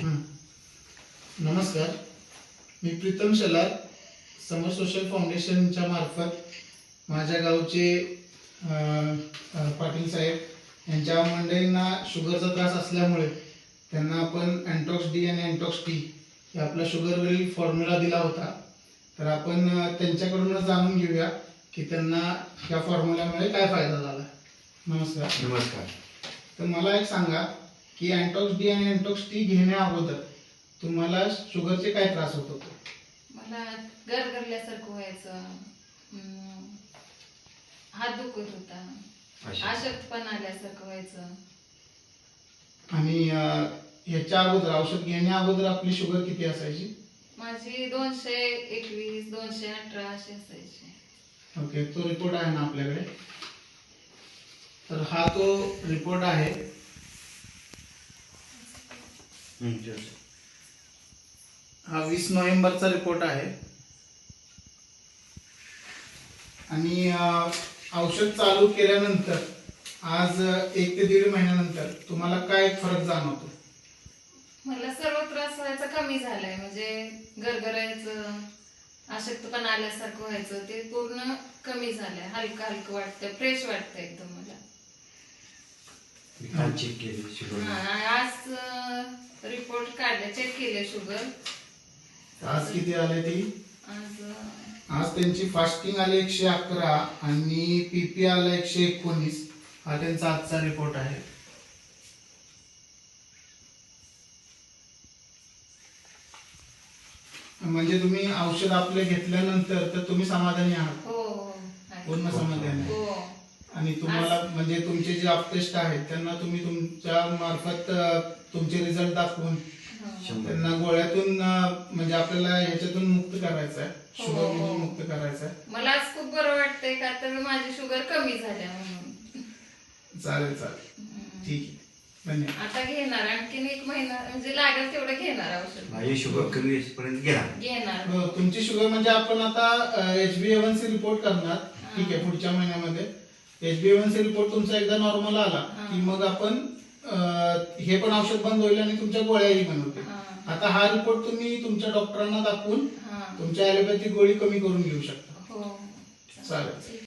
नमस्कार. मी प्रीतम शेलार समर सोशल फाउंडेशनच्या मार्फत माझ्या गावचे पाटील साहेब यांच्या मंडळींना शुगरचा त्रास असल्यामुळे त्यांना आपण अँटॉक्स डी आणि अँटॉक्स टी हे आपला शुगरवरील फॉर्म्युला दिला होता. तर आपण त्यांच्याकडूनच जाणून घेऊया की त्यांना या फॉर्म्युल्यामुळे काय फायदा झाला. नमस्कार. नमस्कार. तर मला एक सांगा की अँटॉक्स डी आणि अँटॉक्स टी घेण्या अगोदर तुम्हाला शुगरचे काय त्रास होत होते? मला गरगरल्यासारखं व्हायचं. हम्म, हात दुखत होता. अशा. अशक्तपणा आल्यासारखं व्हायचं. आणि अं, ह्याच्या अगोदर औषध घेण्या अगोदर आपली शुगर किती असायची? माझी दोनशे एकवीस दोनशे अठरा अशी असायची. ओके तो रिपोर्ट आहे ना आपल्याकडे? तर हा तो रिपोर्ट आहे. हं. हा वीस नोव्हेंबरचा रिपोर्ट आहे. आणि औषध चालू केल्यानंतर आज एक ते दीड महिन्यानंतर तुम्हाला काय फरक जाणवतो? मला सर्व त्रास व्हायचा कमी झालाय. म्हणजे गरगरायचं अशक्तपणा आल्यासारखं व्हायचं ते पूर्ण कमी झालंय. हलकं हलकं वाटतंय. फ्रेश वाटतंय एकदम मला. मी काल चेक केली शुगर आज रिपोर्ट काढले चेक केले शुगर. आज किती आले ती? आज त्यांची फास्टिंग आली एकशे अकरा आणि पीपी आला एकशे एकोणीस. हा त्यांचा आजचा रिपोर्ट आहे. म्हणजे तुम्ही औषध आपले घेतल्यानंतर तर तुम्ही समाधानी आहात? हो हो आहे. पूर्ण समाधानी. आहे हो. आणि तुम्हाला म्हणजे तुमचे जे अपटेस्ट आहेत त्यांना तुम्ही तुमच्या मार्फत तुमचे रिझल्ट दाखवून हो. त्यांना गोळ्यातून म्हणजे आपल्याला ह्याच्यातून मुक्त करायचं आहे. हो, शुगर हो. मधून मुक्त करायचं आहे. मला आज खूप बरं वाटतंय का तर माझी शुगर कमी झाल्या म्हणून. चालेल चालेल. ठीक आहे. धन्यवाद. आता घेणार आणखीन एक महिना म्हणजे लागेल तेवढं घेणार औषध. माझी शुगर कमी पर्यंत घेणार. हो, तुमची शुगर म्हणजे आपण आता H B A one C report करणार. ठीक आहे पुढच्या महिन्यामध्ये. H B A one C report तुमचा एकदा नॉर्मल आला. की मग आपण हे पण औषध बंद होईल आणि तुमच्या गोळ्याही बंद होतील. आता हा रिपोर्ट तुम्ही तुमच्या डॉक्टरांना दाखवून तुमच्या ॲलोपॅथिक गोळी कमी करून घेऊ शकता. हो. चालेल.